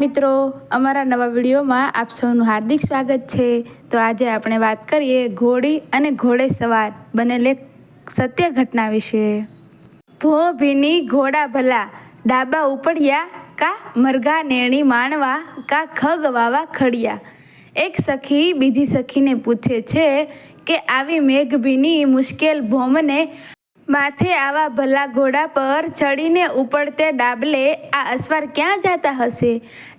મિત્રો, અમારા નવા વિડીયોમાં આપ સૌનું હાર્દિક સ્વાગત છે. તો આજે આપણે વાત કરીએ ઘોડી અને ઘોડે સવાર બનેલ સત્ય ઘટના વિશે. ભો ભીની ઘોડા ભલા, ડાબા ઉપડ્યા કા મરઘા નેણી માણવા કા ખગ વાવા ખડિયા. એક સખી બીજી સખીને પૂછે છે કે આવી મેઘભીની મુશ્કેલ ભોમને માથે આવા ભલા ઘોડા પર ચડીને ઉપડતે ડાબલે, આ અસવાર ક્યાં જાતા હશે?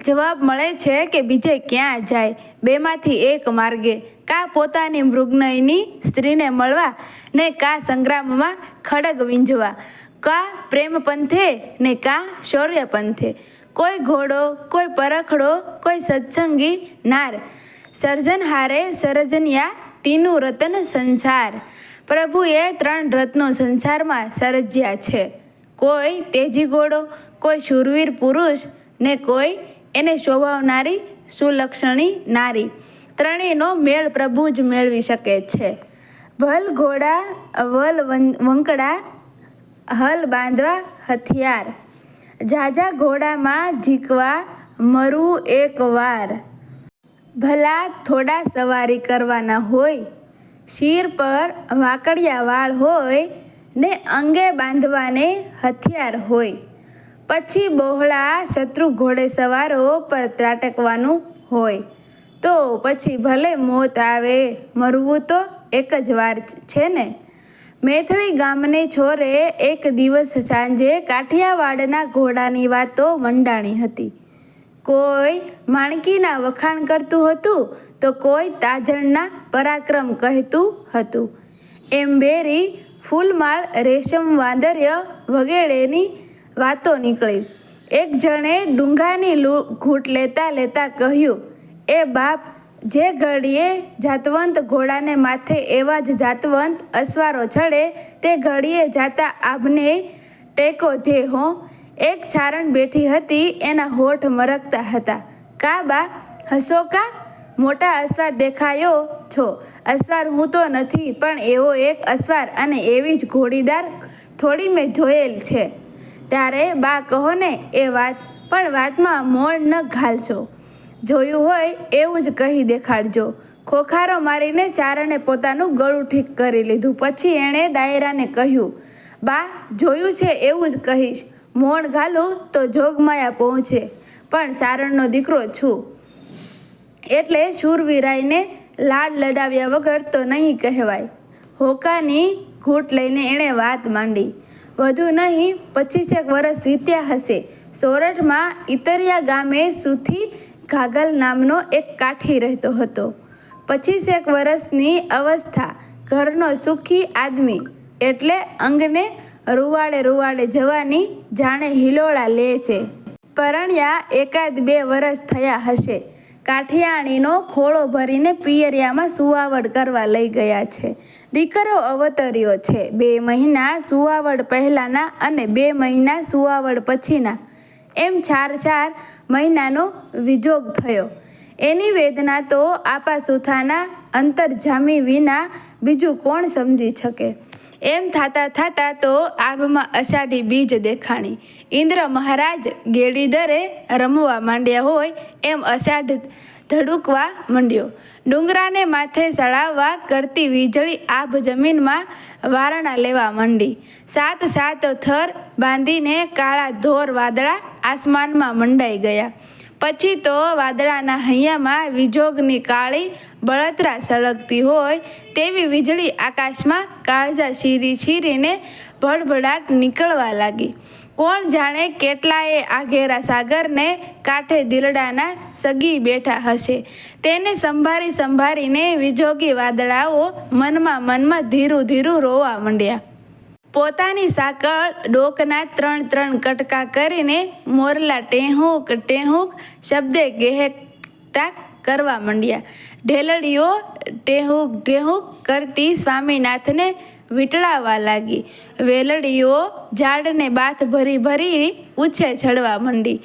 જવાબ મળે છે કે બીજે ક્યાં જાય? બેમાંથી એક માર્ગે. કા પોતાની મૃગનયની સ્ત્રીને મળવા? ને કા સંગ્રામમાં ખડગ વીંજવા કા પ્રેમ પંથે ને કા શૌર્યપંથે? કોઈ ઘોડો, કોઈ પરખડો, કોઈ સત્સંગી નાર. સર્જનહારે સર્જન્યા, તીનું રતન સંસાર. પ્રભુએ ત્રણ રત્નો સંસારમાં સર્જ્યા છે. કોઈ તેજી ઘોડો, કોઈ શૂરવીર પુરુષ ને કોઈ એને શોભાવનારી સુલક્ષણી નારી. ત્રણેયનો મેળ પ્રભુ જ મેળવી શકે છે. ભલ ઘોડા, વલ વંકડા, હલ બાંધવા હથિયાર. ઝાઝા ઘોડામાં ઝીકવા મરવું એક વાર. ભલા થોડા સવારી કરવાના હોય શીર પર વાકડિયા વાળ હોય ને અંગે બાંધવાને હથિયાર હોય. પછી બહોળા શત્રુ ઘોડે સવારો પર ત્રાટકવાનું હોય. તો પછી ભલે મોત આવે, મરવું તો એક જ વાર છે ને? મેથળી ગામને છોરે એક દિવસ સાંજે કાઠિયાવાડના ઘોડાની વાતો મંડાણી હતી. કોઈ માણકીના વખાણ કરતું હતું તો કોઈ તાજણના પરાક્રમ કહેતું હતું. એમ બેરી ફૂલમાળ, રેશમ વાંદર્ય વગેરેની વાતો નીકળી. એક જણે ડુંગાની લૂ- ઘૂંટ લેતા લેતા કહ્યું, એ બાપ, જે ઘડીએ જાતવંત ઘોડાને માથે એવા જ જાતવંત અસવારો ચડે, તે ઘડીએ જાતા આભને ટેકો ધે હો. એક છારણ બેઠી હતી, એના હોઠ મરકતા હતા. કા બા, હસો કા? મોટા અસવાર દેખાયો છો. અસવાર હું તો નથી, પણ એવો એક અસવાર અને એવી જ ઘોડીદાર થોડી મેં જોયેલ છે. ત્યારે બા કહો ને એ વાત, પણ વાતમાં મોણ ન ઘાલજો જોયું હોય એવું જ કહી દેખાડજો. ખોખારો મારીને ચારણે પોતાનું ગળું ઠીક કરી લીધું. પછી એણે ડાયરાને કહ્યું, બા, જોયું છે એવું જ કહીશ. મોણ ઘાલું તો જોગમાયા પહોંચે, પણ સારણનો દીકરો છું. એટલે શૂરવીરાઈને લાડ લડાવ્યા વગર તો નહીં કહેવાય. હોકાની ઘૂંટ લઈને એણે વાત માંડી. વધુ નહીં પચીસેક વર્ષ વીત્યા હશે. સોરઠમાં ઇતરિયા ગામે સુથી ઘાગલ નામનો એક કાઠી રહેતો હતો. પચીસેક વર્ષની અવસ્થા, ઘરનો સુખી આદમી. એટલે અંગને રૂવાડે રૂવાડે જવાની જાણે હિલોળા લે છે. પરણ્યા એકાદ બે વર્ષ થયા હશે. કાઠિયાણીનો ખોળો ભરીને પિયરિયામાં સુવાવડ કરવા લઈ ગયા છે. દીકરો અવતર્યો છે. બે મહિના સુવાવડ પહેલાંના અને બે મહિના સુવાવડ પછીના. એમ ચાર ચાર મહિનાનો વિજોગ થયો. એની વેદના તો આપા સુથાના અંતરજામી વિના બીજું કોણ સમજી શકે? એમ થાતા થાતા તો આભમાં અષાઢી બીજ દેખાણી. ઇન્દ્ર મહારાજ ગેડીદરે રમવા માંડ્યા હોય એમ અષાઢ ધડુકવા માંડ્યો. ડુંગરાને માથે ચડાવવા કરતી વીજળી આભ જમીનમાં વારણા લેવા માંડી. સાત સાત થર બાંધીને કાળા ધોર વાદળા આસમાનમાં મંડાઈ ગયા. પછી તો વાદળાના હૈયામાં વિજોગની કાળી બળતરા સળગતી હોય તેવી વીજળી આકાશમાં કાળજા શીરી શીરીને ભડભડાટ નીકળવા લાગી. કોણ જાણે કેટલાએ આ ઘેરા સાગરને કાંઠે દિલડાના સગી બેઠા હશે. તેને સંભાળી સંભાળીને વિજોગી વાદળાઓ મનમાં મનમાં ધીરું ધીરું રોવા માંડ્યા. પોતાની સાંકળ ડોકના ત્રણ ત્રણ કટકા કરીને મોરલા ટેહુંક ટેહુંક શબ્દે ગહેટાક કરવા માંડ્યા. ઢેલડીઓ ટેહુંક ઢેહુંક કરતી સ્વામીનાથને વીટળાવા લાગી. વેલડીઓ ઝાડને બાથ ભરી ભરી ઉછે ચડવા માંડી.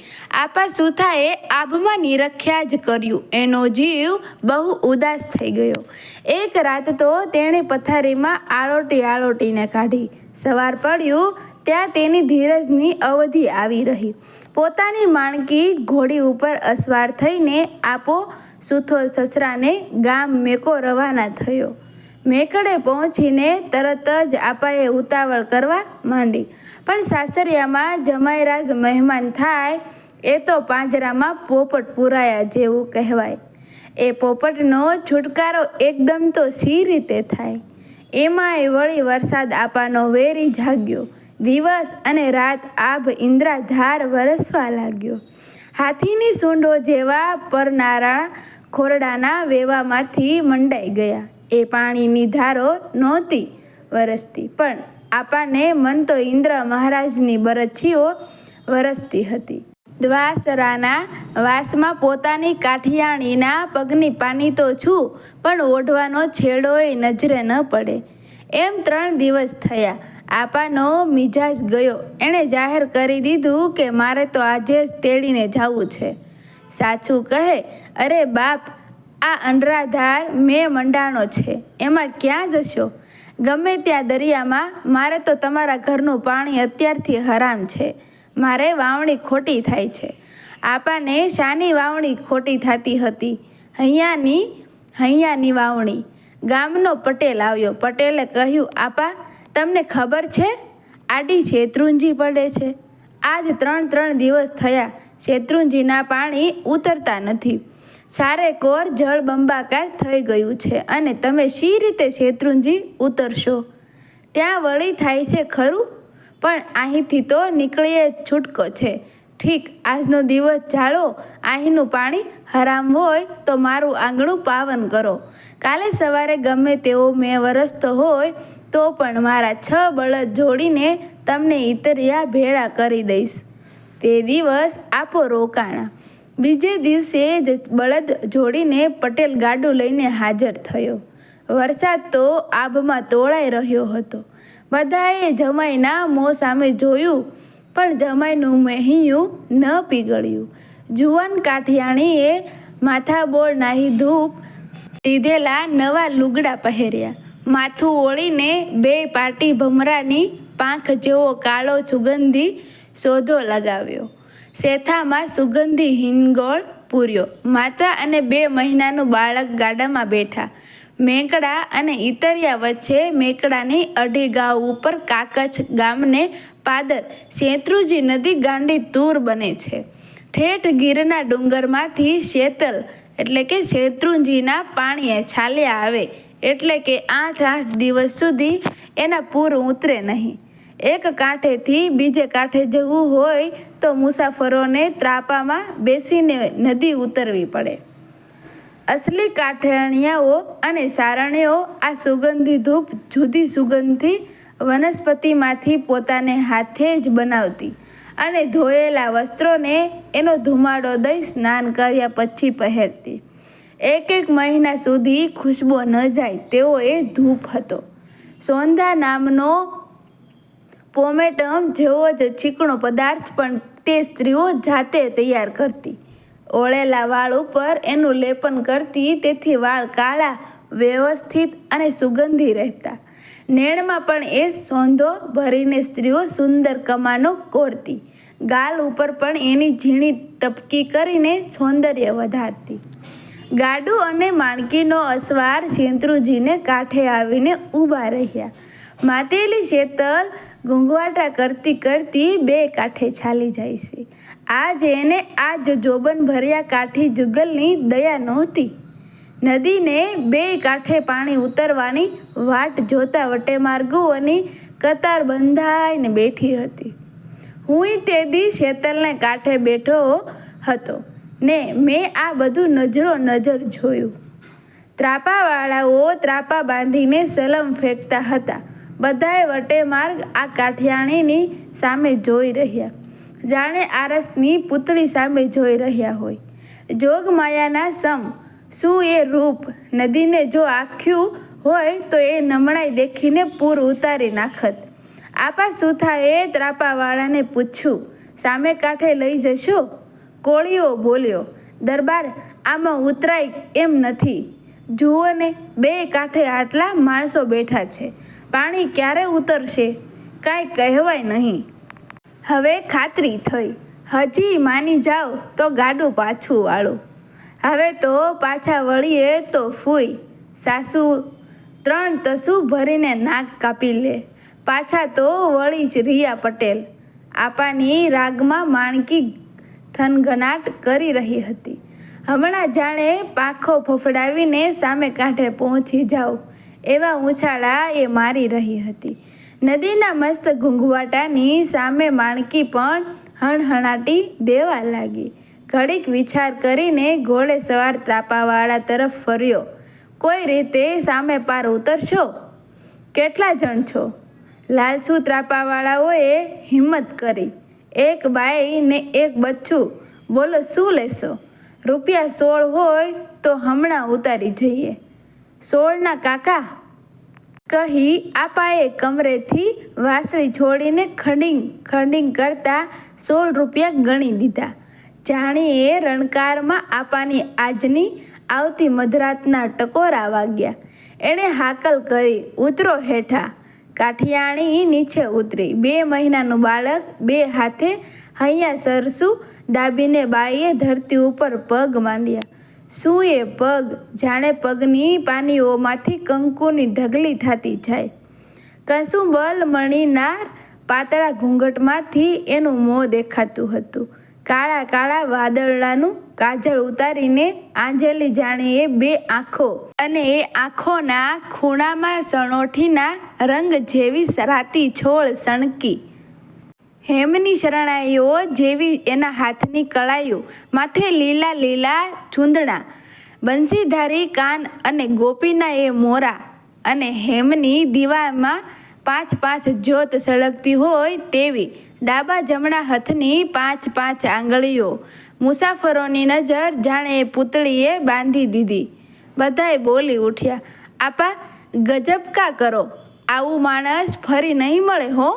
આપા સુથાએ આભમાં નિરખ્યા જ કર્યું. એનો જીવ બહુ ઉદાસ થઈ ગયો. એક રાત તો તેણે પથારીમાં આળોટી આળોટીને કાઢી. સવાર પડ્યું, ત્યાં તેની ધીરજની અવધિ આવી રહી. પોતાની માણકી ઘોડી ઉપર અસવાર થઈને આપો સુથો સસરાને ગામ મેકો રવાના થયો. મેકડે પહોંચીને તરત જ આપાએ ઉતાવળ કરવા માંડી. પણ સાસરિયામાં જમાઈરાજ મહેમાન થાય, એ તો પાંજરામાં પોપટ પુરાયા જેવું કહેવાય. એ પોપટનો છુટકારો એકદમ તો શી રીતે થાય? એમાંય વળી વરસાદ આપાનો વેરી જાગ્યો. દિવસ અને રાત આભ ઇન્દ્રાધાર વરસવા લાગ્યો. હાથીની સૂંડો જેવા પરનારા ખોરડાના વેવામાંથી મંડાઈ ગયા. એ પાણીની ધારો નહોતી વરસતી, પણ આપાને મન તો ઇન્દ્ર મહારાજની બરછીઓ વરસતી હતી. દ્વાસરાના વાસમાં પોતાની કાઠિયાણીના પગની પાની તો છું, પણ ઓઢવાનો છેડોય નજરે ન પડે. એમ ત્રણ દિવસ થયા. આપાનો મિજાજ ગયો. એણે જાહેર કરી દીધું કે મારે તો આજે જ તેડીને જવું છે. સાચું કહે, અરે બાપ, આ અંડરાધાર મેં મંડાણો છે. એમાં ક્યાં જશો? ગમે ત્યાં દરિયામાં મારે તો તમારા ઘરનું પાણી અત્યારથી હરામ છે. મારે વાવણી ખોટી થાય છે. આપાને શાની વાવણી ખોટી થતી હતી. હૈયાની હૈયાની વાવણી. ગામનો પટેલ આવ્યો. પટેલે કહ્યું, આપા, તમને ખબર છે? આડી શેત્રુંજી પડે છે. આજ ત્રણ ત્રણ દિવસ થયા. શેત્રુંજીના પાણી ઉતરતા નથી. સારે કોર જળ બંબાકાર થઈ ગયું છે અને તમે શી રીતે શેત્રુંજી ઉતરશો? ત્યાં વળી થાય છે ખરું? પણ અહીંથી તો નીકળીએ છૂટકો છે. ઠીક, આજનો દિવસ જાળો, અહીંનું પાણી હરામ હોય તો મારું આંગણું પાવન કરો. કાલે સવારે ગમે તેવો મેં વરસતો હોય તો પણ મારા છ બળદ જોડીને તમને ઇતરિયા ભેળા કરી દઈશ. તે દિવસ આપો રોકાણા. બીજે દિવસે જ બળદ જોડીને પટેલ ગાડું લઈને હાજર થયો. વરસાદ તો આભમાં તોળાઈ રહ્યો હતો. બધાએ જમાઈના મોં સામે જોયું, પણ જમાઈનું મહિયું ન પીગળ્યું. જુવાન કાઠિયાણીએ માથાબોળ નાહી ધૂપ લીધેલા નવા લુગડા પહેર્યા. માથું ઓળીને બે પાટી ભમરાની પાંખ જેવો કાળો સુગંધી સોધો લગાવ્યો. શેથામાં સુગંધી હિંગોળ પૂર્યો. માતા અને બે મહિનાનું બાળક ગાડામાં બેઠા. મેકડા અને ઇતરિયા વચ્ચે મેકડાની અઢી ગાંવ ઉપર કાકચ ગામને પાદર શેત્રુજી નદી ગાંડી તૂર બને છે. ઠેઠ ગીરના ડુંગરમાંથી શેતલ એટલે કે શેત્રુંજીના પાણીએ છાલ્યા આવે એટલે કે આઠ આઠ દિવસ સુધી એના પૂર ઉતરે નહીં. એક કાંઠેથી બીજે કાંઠે જવું હોય તો મુસાફરોને ત્રાપામાં બેસીને નદી ઉતરવી પડે. અસલી કાઠિયાણીયાઓ અને સારણીઓ આ સુગંધી ધૂપ જુદી સુગંધથી વનસ્પતિમાંથી પોતાને હાથે જ બનાવતી અને ધોયેલા વસ્ત્રોને એનો ધુમાડો દઈ સ્નાન કર્યા પછી પહેરતી. એક એક મહિના સુધી ખુશ્બો ન જાય તેવો એ ધૂપ હતો. સોંધા નામનો પોમેટમ જેવો જ ચીકણો પદાર્થ પણ તે સ્ત્રીઓ જાતે તૈયાર કરતી. ઓળેલા વાળ ઉપર એનું લેપન કરતી તેથી વાળ કાળા, વ્યવસ્થિત અને સુગંધી રહેતા. નેણમાં પણ એ સોંધો ભરીને સ્ત્રીઓ સુંદર કમાનો કોરતી. ગાલ ઉપર પણ એની ઝીણી ટપકી કરીને સૌંદર્ય વધારતી. ગાડું અને માણકીનો અસવાર શેત્રુજીને કાંઠે આવીને ઊભા રહ્યા. માતેલી શેતલ ગુંગવાટા કરતી કરતી બે કાંઠે છાલી જાય છે. આજ એને આજ જોબન ભર્યા કાઠી જુગલની દયા નહોતી. નદીને બે કાંઠે પાણી ઉતરવાની વાટ જોતા વટે માર્ગુઓની કતાર બંધાઈને બેઠી હતી. હું તે દી શેતલને કાંઠે બેઠો હતો ને મેં આ બધું નજરો નજર જોયું. ત્રાપાવાળાઓ ત્રાપા બાંધીને સલમ ફેંકતા હતા. બધાએ વટે માર્ગ આ કાઠિયાણીની સામે જોઈ રહ્યા. જાણે આરસની પૂતળી સામે જોઈ રહ્યા હોય. જોગમાયાના સમ, શું એ રૂપ? નદીને જો આખ્યું હોય તો એ નમણાઈ દેખીને પૂર ઉતારી નાખત. આપા સુથાએ ત્રાપાવાળાને પૂછ્યું. સામે કાંઠે લઈ જશો? કોળીઓ બોલ્યો, દરબાર, આમાં ઉતરાય એમ નથી. જુઓ ને બે કાંઠે આટલા માણસો બેઠા છે. પાણી ક્યારે ઉતરશે? કાંઈ કહેવાય નહીં. હવે ખાતરી થઈ. હજી માની જાઓ તો ગાડું પાછું વાળું. હવે તો પાછા વળીએ તો ફૂઈ. સાસુ ત્રણ તસુ ભરીને નાક કાપી લે. પાછા તો વળી જ રિયા પટેલ. આપાની રાગમાં માણકી થનગનાટ કરી રહી હતી. હમણાં જાણે પાખો ફફડાવીને સામે કાંઠે પહોંચી જાઓ. એવા ઉછાળા એ મારી રહી હતી. નદીના મસ્ત ઘૂંઘવાટાની સામે માણકી પણ હણહણાટી દેવા લાગી. ઘડીક વિચાર કરીને ઘોડે સવાર ત્રાપાવાળા તરફ ફર્યો. કોઈ રીતે સામે પાર ઉતરશો? કેટલા જણ છો? લાલસુ ત્રાપાવાળાઓએ હિંમત કરી. એક બાઈ ને એક બચ્ચું. બોલો, શું લેશો? રૂપિયા સોળ હોય તો હમણાં ઉતારી જઈએ. સોળના કાકા? કહી આપાએ કમરેથી વાસળી છોડીને ખડિંગ ખડિંગ કરતા સોળ રૂપિયા ગણી દીધા. જાણીએ રણકારમાં આપાની આજની આવતી મધરાતના ટકોરા વાગ્યા. એણે હાકલ કરી ઉતરો હેઠા. કાઠિયાણી નીચે ઉતરી. બે મહિનાનું બાળક બે હાથે હૈયા સરસું દાબીને બાઈએ ધરતી ઉપર પગ માંડ્યા. શું એ પગ, જાણે પગની પાનીઓમાંથી કંકુની ઢગલી થતી જાય. કસુંબલ મણીનાર પાતળા ઘૂંઘટમાંથી એનું મોં દેખાતું હતું. કાળા કાળા વાદળાનું કાજળ ઉતારીને આંજેલી જાણે એ બે આંખો અને એ આંખોના ખૂણામાં સણોઠીના રંગ જેવી રાતી છોડ સણકી. હેમની શરણાઈઓ જેવી એના હાથની કળાઈઓ, માથે લીલા લીલા ચૂંદણા બંસીધારી કાન અને ગોપીના એ મોરા અને હેમની દીવામાં પાંચ પાંચ જ્યોત સળગતી હોય તેવી ડાબા જમણા હાથની પાંચ પાંચ આંગળીઓ. મુસાફરોની નજર જાણે એ પૂતળીએ બાંધી દીધી. બધાએ બોલી ઉઠ્યા, આપા, ગજબ કા કરો? આવું માણસ ફરી નહીં મળે હો.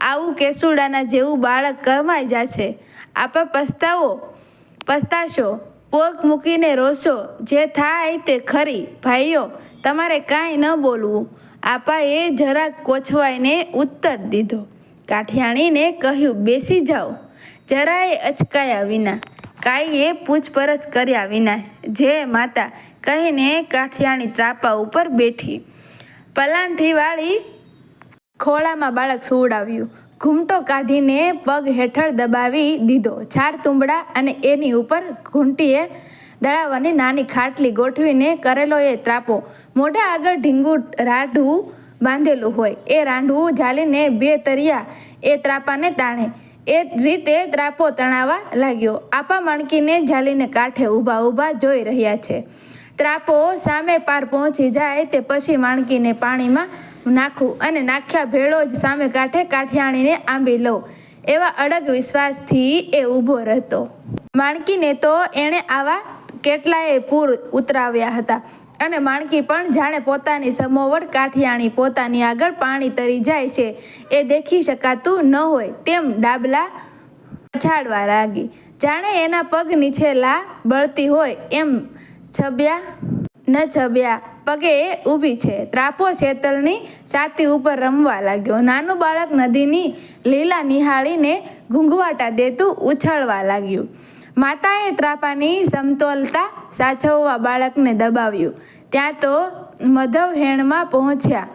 આવું કેસુડાના જેવું બાળક કમાઈ જશે. આપા પસ્તાવો પસ્તાશો પોક મૂકીને રોશો, જે થાય તે ખરી. ભાઈઓ, તમારે કાંઈ ન બોલવું. આપાએ જરાક કોછવાઈને ઉત્તર દીધો. કાઠિયાણીને કહ્યું, બેસી જાઓ. જરાય અચકાયા વિના. કાંઈએ પૂછપરછ કર્યા વિના, જે માતા કહીને કાઠિયાણી ત્રાપા ઉપર બેઠી. પલાંઠીવાળી ખોળામાં બાળક સુવડાવ્યું. ઘૂમટો કાઢીને પગ હેઠળ દબાવી દીધો. ચાર તુંબડા અને એની ઉપર ઘૂંટીએ દળાવવાની નાની ખાટલી ગોઠવીને કરેલો એ ત્રાપો. મોઢા આગળ ઢીંગું રાઢવું બાંધેલું હોય. એ રાંઢવું ઝાલીને બે તરિયા એ ત્રાપાને તાણે. એ રીતે ત્રાપો તણાવા લાગ્યો. આપા માણકીને ઝાલીને કાંઠે ઊભા ઊભા જોઈ રહ્યા છે. ત્રાપો સામે પાર પહોંચી જાય તે પછી માણકીને પાણીમાં નાખું અને નાખ્યા ભેળો જ સામે કાંઠે કાઠિયાણીને આંબી લઉં. એવા અડગ વિશ્વાસથી એ ઊભો રહેતો. માણકીને તો એણે આવા કેટલાય પૂર ઉતરાવ્યા હતા. અને માણકી પણ જાણે પોતાની સમોવડ કાઠિયાણી પોતાની આગળ પાણી તરી જાય છે. એ દેખી શકાતું ન હોય તેમ ડાબલા પછાડવા લાગી. જાણે એના પગ નીચેલા બળતી હોય એમ છબ્યા ન છબ્યા પગે ઊભી છે. ત્રાપો છેતલની છાતી ઉપર રમવા લાગ્યો. નાનું બાળક નદીની લીલા નિહાળીને ઘૂંઘવાટા દેતું ઉછળવા લાગ્યું. માતાએ ત્રાપાની સમતોલતા સાચવવા બાળકને દબાવ્યું. ત્યાં તો મધવ હેણમાં પહોંચ્યા.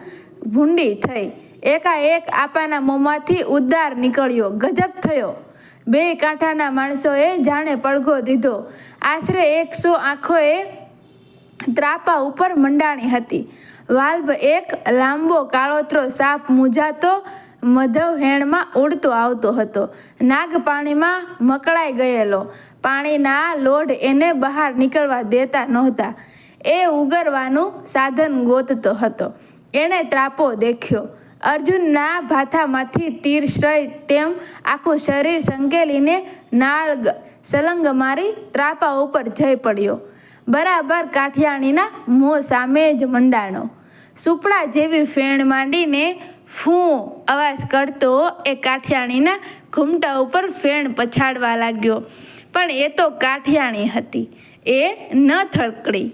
ભૂંડી થઈ. એકાએક આપાના મોંમાંથી ઉદ્દાર નીકળ્યો. ગજબ થયો. બે કાંઠાના માણસોએ જાણે પડઘો દીધો. આશરે એકસો આંખોએ ત્રાપા ઉપર મંડાણી હતી. વાલ્વ એક લાંબો કાળોતરો સાપ મૂંઝાતો મધવ હેણમાં ઉડતો આવતો હતો. નાગ પાણીમાં મકળાઈ ગયેલો. પાણીના લોઢ એને બહાર નીકળવા દેતા નહોતા. એ ઉગરવાનું સાધન ગોતતો હતો. એણે ત્રાપો દેખ્યો. અર્જુનના ભાથામાંથી તીર શ્રય તેમ આખું શરીર સંકેલીને નાળ સલંગ મારી ત્રાપા ઉપર જઈ પડ્યો. બરાબર કાઠિયાણીના મોં સામે જ મંડાણો. સુપડા જેવી ફેણ માંડીને ફૂ અવાજ કરતો એ કાઠિયાણીના ઘૂમટા ઉપર ફેણ પછાડવા લાગ્યો. પણ એ તો કાઠિયાણી હતી. એ ન થળકડી.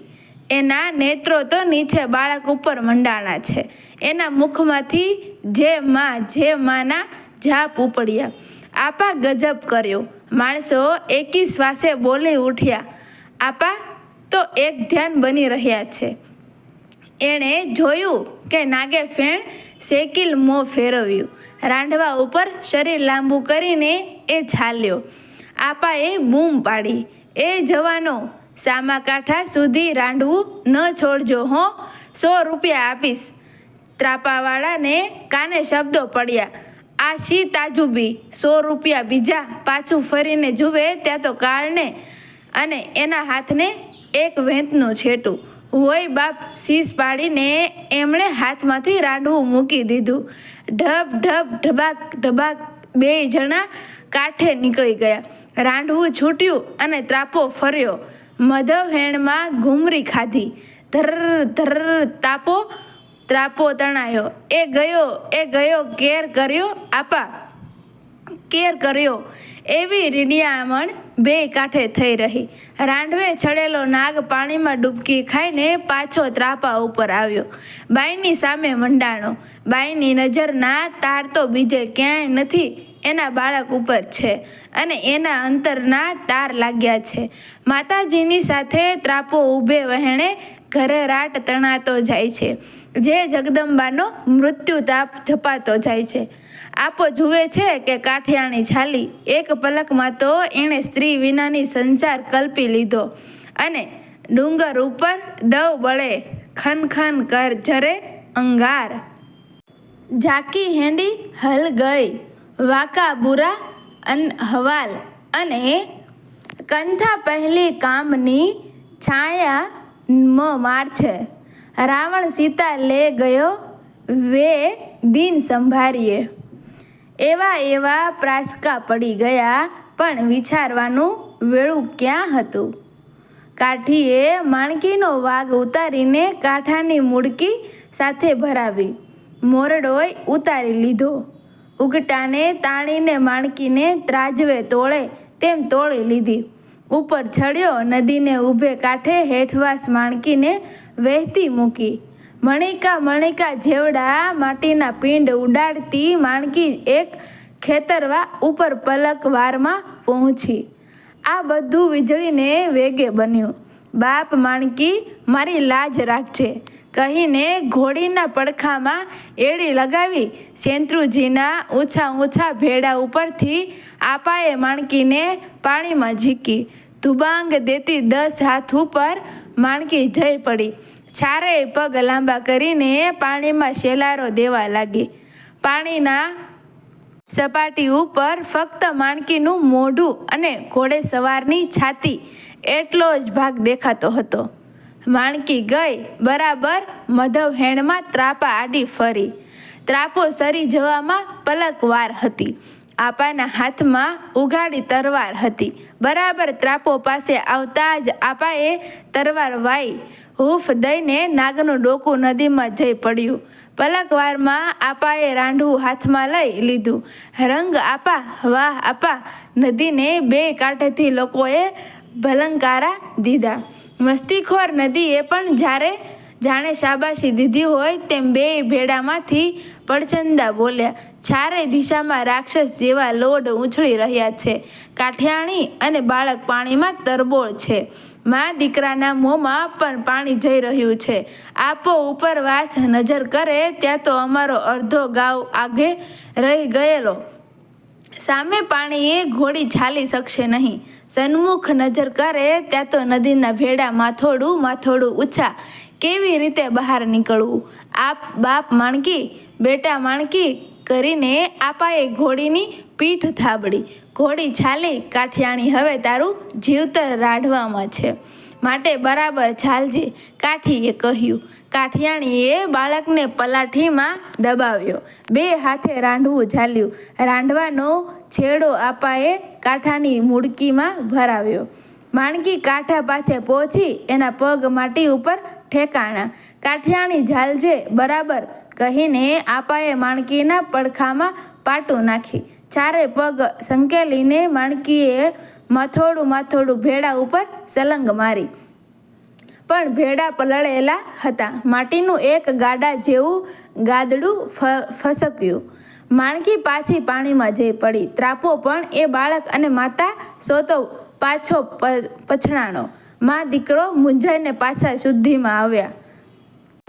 એના નેત્રો તો નીચે બાળક ઉપર મંડાણા છે. એના મુખમાંથી જે માં જે માના જાપ ઉપડ્યા. આપા ગજબ કર્યો. માણસો એકી શ્વાસે બોલી ઉઠ્યા. આપા તો એક ધ્યાન બની રહ્યા છે. એણે જોયું કે નાગે ફેણ સેકિલ મોં ફેરવ્યું. રાંધવા ઉપર શરીર લાંબુ કરીને એ ઝાલ્યો. આપાએ બૂમ પાડી. એ જવાનો સામા કાંઠા સુધી રાંડવું ન છોડજો હો. સો રૂપિયા આપીશ. ત્રાપાવાળાને કાને શબ્દો પડ્યા. આ શી તાજુબી? સો રૂપિયા બીજા પાછું ફરીને જુએ, ત્યાં તો કાળને અને એના હાથને એક વેંતનું છેટું. હોય બાપ, શીશ પાડીને એમણે હાથમાંથી રાંડવું મૂકી દીધું. ઢબ ઢબ, ઢબાક ઢબાક, બે જણા કાંઠે નીકળી ગયા. રાંડવું છૂટ્યું અને ત્રાપો ફર્યો. મધવ હેણમાં ઘૂમરી ખાધી. ધર ધર, તાપો, ત્રાપો તણાયો. એ ગયો એ ગયો, કેર કર્યો, આપા, કેર કર્યો. એવી રીડિયામણ બે કાંઠે થઈ રહી. રાંડવે ચડેલો નાગ પાણીમાં ડૂબકી ખાઈને પાછો ત્રાપા ઉપર આવ્યો. બાઈની સામે મંડાણો. બાઈની નજરના તાર તો બીજે ક્યાંય નથી, એના બાળક ઉપર છે અને એના અંતરના તાર લાગ્યા છે. માતાજીની સાથે ત્રાપો ઊભે વહેણે ઘરે રાટ તણાતો જાય છે. જે જગદંબાનો મૃત્યુ તાપ જપાતો જાય છે. આપો જુએ છે કે કાઠિયાણી છાલી એક પલકમાં તો એણે સ્ત્રી વિનાની સંસાર કલ્પી લીધો અને ડુંગર ઉપર દવ બળે ખન ખન કર જરે અંગાર. ઝાકી હેંડી હલ ગઈ, વાકા બુરા અન હવાલ અને કંથા પહેલી કામની છાયા મ માર છે. રાવણ સીતા લે ગયો, વે દિન સંભાળીએ એવા એવા પ્રાસકા પડી ગયા, પણ વિચારવાનું વેળું ક્યાં હતું? કાઠીએ માણકીનો વાઘ ઉતારીને કાંઠાની મુડકી સાથે ભરાવી, મોરડોય ઉતારી લીધો. ઉગટાને તાણીને માણકીને ત્રાજવે તોળે તેમ તોળી લીધી. ઉપર ચડ્યો, નદીને ઊભે કાંઠે હેઠવાસ માણકીને વહેતી મૂકી. મણિકા મણિકા જેવડા માટીના પિંડ ઉડાડતી માણકી એક ખેતરવા ઉપર પલક વારમાં પહોંચી. આ બધું વીજળીને વેગે બન્યું. બાપ માણકી, મારી લાજ રાખજે. કહીને ઘોડીના પડખામાં એડી લગાવી શેન્ત્રુજીના ઊંચા ઊંચા ભેડા ઉપરથી આપાએ માણકીને પાણીમાં ઝીકી. ધુબાંગ દેતી દસ હાથ ઉપર માણકી જઈ પડી. ચારેય પગ લાંબા કરીને પાણીમાં શેલારો દેવા લાગી. પાણીના સપાટી ઉપર ફક્ત માણકીનું મોઢું અને ઘોડે સવારની છાતી એટલો જ ભાગ દેખાતો હતો. માણકી ગઈ બરાબર મધવ હેણમાં ત્રાપા આડી ફરી. ત્રાપો સરી જવામાં પલક વાર હતી. આપાના હાથમાં ઉઘાડી તરવાર હતી. બરાબર ત્રાપો પાસે આવતા જ આપાએ તરવાર વાઈ. હૂફ દઈને નાગનું ડોકું નદીમાં જઈ પડ્યું. પલકવારમાં આપાએ રાંઢવું હાથમાં લઈ લીધું. રંગ આપા, વાહ આપા, નદીને બે કાંઠેથી લોકોએ ભલંકારા દીધા. મસ્તીખોર નદીએ પણ જ્યારે જાણે શાબાશી દીધી હોય તેમ બે ભેડામાંથી પડચંદા બોલ્યા ચારે દિશામાં રાક્ષસ જેવા લોડ ઉછળી રહ્યા છે. કાઠિયાણી અને બાળક પાણીમાં તરબોળ છે. મા દીકરાના મોંમાં પણ પાણી જઈ રહ્યું છે. આપો ઉપર વાસ નજર કરે, ત્યાં તો અમારો અડધો ગાવ આગે રહી ગયેલો. સામે પાણીએ ઘોડી ચાલી શકશે નહીં. સન્મુખ નજર કરે, ત્યાં તો નદીના ભેડા માથોડું માથોડું ઊંચા કેવી રીતે બહાર નીકળવું? આપ બાપ માણકી, બેટા માણકી કરીને આપાએ ઘોડીની પીઠ થાબડી. ઘોડી છાલી કાઠિયાણી હવે તારું જીવતર રાઢવામાં છે. માટે બરાબર ચાલજે, કાઠીએ કહ્યું. કાઠિયાણીએ બાળકને પલાઠીમાં દબાવ્યો. બે હાથે રાંધવું ઝાલ્યું. રાંધવાનો છેડો આપાએ કાંઠાની મુડકીમાં ભરાવ્યો. માણકી કાંઠા પાછે પહોંચી, એના પગ માટી ઉપર ઠેકાણા. કાઠિયાણી ઝાલજે બરાબર કહીને આપાએ માણકીના પડખામાં પાટું નાખી. ચારે પગ સંકેલીને માણકીએ માથોડું માથોડું ભેડા ઉપર સલંગ મારી. પણ ભેડા પલળેલા હતા. માટીનું એક ગાડા જેવું ગાદડું ફસક્યું. માણકી પાછી પાણીમાં જઈ પડી. ત્રાપો પણ એ બાળક અને માતા સોતો પાછો પછડાણો. માં દીકરો મૂંઝાઈને પાછા શુદ્ધિમાં આવ્યા.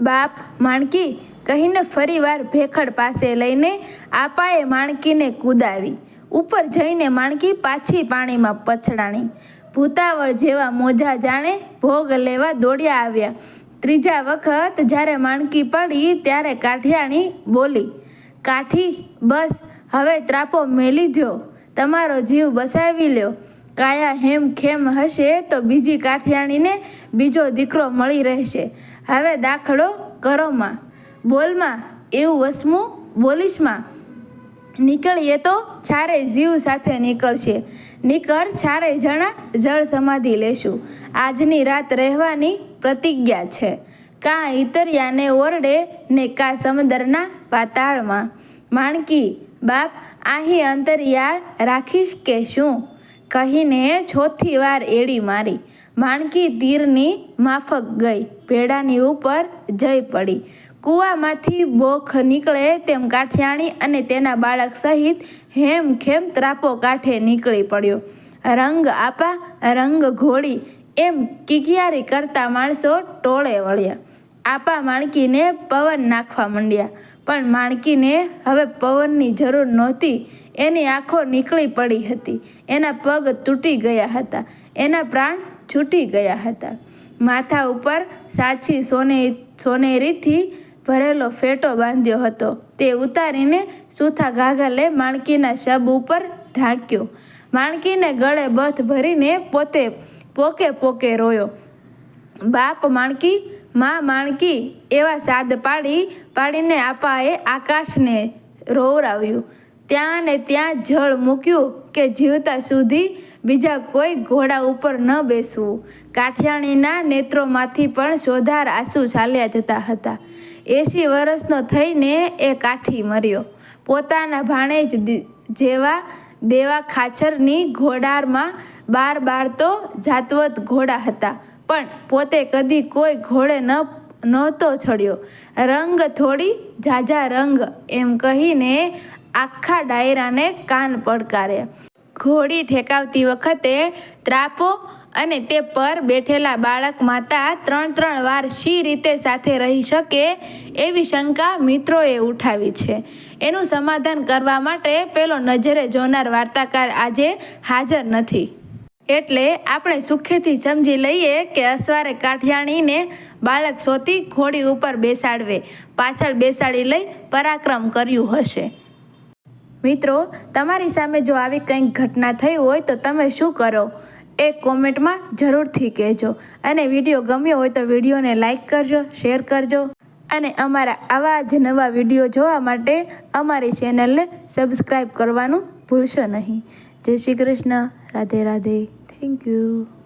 બાપ માણકી કહીને ફરીવાર ભેખડ પાસે લઈને આપાએ માણકીને કૂદાવી. ઉપર જઈને માણકી પાછી પાણીમાં પછડાણી. ભૂતાવળ જેવા મોજા જાણે ભોગ લેવા દોડ્યા આવ્યા. ત્રીજા વખત જ્યારે માણકી પડી ત્યારે કાઠિયાણી બોલી, કાઠી, બસ, હવે ત્રાપો મેલી દ્યો. તમારો જીવ બસાવી લ્યો. કાયા હેમ ખેમ હશે તો બીજી કાઠિયાણીને બીજો દીકરો મળી રહેશે. હવે દાખલો કરોમાં. બોલમાં એવું વસમું બોલીશમાં, નીકળીએ તો ચારેય જીવ સાથે નીકળશે. નીકળ ચારેય જણા જળ સમાધિ લેશું. આજની રાત રહેવાની પ્રતિજ્ઞા છે. કાં ઇતરિયાને ઓરડે ને કાં સમંદરના પાતાળમાં. માણકી, બાપ, આહી અંતરિયાળ રાખીશ કે શું? કહીને ચોથી વાર એડી મારી. માણકી તીરની માફક ગઈ. ભેડાની ઉપર જઈ પડી. કૂવામાંથી બોખ નીકળે તેમ કાઠિયાણી અને તેના બાળક સહિત હેમ ખેમ ત્રાપો કાંઠે નીકળી પડ્યો. રંગ આપા, રંગ ઘોળી, એમ કિકિયારી કરતા માણસો ટોળે વળ્યા. આપા માણકીને પવન નાખવા માંડ્યા. પણ માણકીને હવે પવનની જરૂર નહોતી. એની આંખો નીકળી પડી હતી. એના પગ તૂટી ગયા હતા. એના પ્રાણ છૂટી ગયા હતા. માથા ઉપર સાચી સોને, સોનેરીથી ભરેલો ફેટો બાંધ્યો હતો. તે ઉતારીને સૂથા ગાગલે માણકીના શબ ઉપર ઢાંક્યો. માણકીને ગળે બથ ભરીને પોતે, પોકે પોકે રોયો. બાપ માણકી માં માણકી એવા સાદ પાડી પાડીને આપાએ આકાશને રોવરાવ્યું. ત્યાં ને ત્યાં જળ મૂક્યું કે જીવતા સુધી બીજા કોઈ ઘોડા ઉપર ન બેસવું. કાઠિયાણીના નેત્રોમાંથી પણ સોધાર આંસુ ચાલ્યા જતા હતા. એંસી વર્ષનો થઈને એ કાઠી મર્યો. પોતાના ભાણેજ જેવા દેવા ખાચરની ઘોડારમાં બાર બાર તો જાતવત ઘોડા હતા. પણ પોતે કદી કોઈ ઘોડે ન, નહોતો ચડ્યો. રંગ થોડી ઝાઝા રંગ, એમ કહીને આખા ડાયરાને કાન પડકારે. ઘોડી ઠેકાવતી વખતે ત્રાપો અને તે પર બેઠેલા બાળક માતા ત્રણ ત્રણ વાર શી રીતે સાથે રહી શકે એવી શંકા મિત્રોએ ઉઠાવી છે. એનું સમાધાન કરવા માટે પેલો નજરે જોનાર વાર્તાકાર આજે હાજર નથી. એટલે આપણે સુખેથી સમજી લઈએ કે અસવારે કાઠિયાણીને બાળક સોતી ઘોડી ઉપર બેસાડવે, પાછળ બેસાડી લઈ પરાક્રમ કર્યું હશે. મિત્રો, તમારી સામે જો આવી કંઈક ઘટના થઈ હોય તો તમે શું કરો? એ કોમેન્ટમાં જરૂરથી કહેજો. અને વીડિયો ગમ્યો હોય તો વિડીયોને લાઇક કરજો, શેર કરજો. અને અમારા આવા જ નવા વીડિયો જોવા માટે અમારી ચેનલને સબસ્ક્રાઈબ કરવાનું ભૂલશો નહીં. જય શ્રી કૃષ્ણ. રાધે રાધે. Thank you.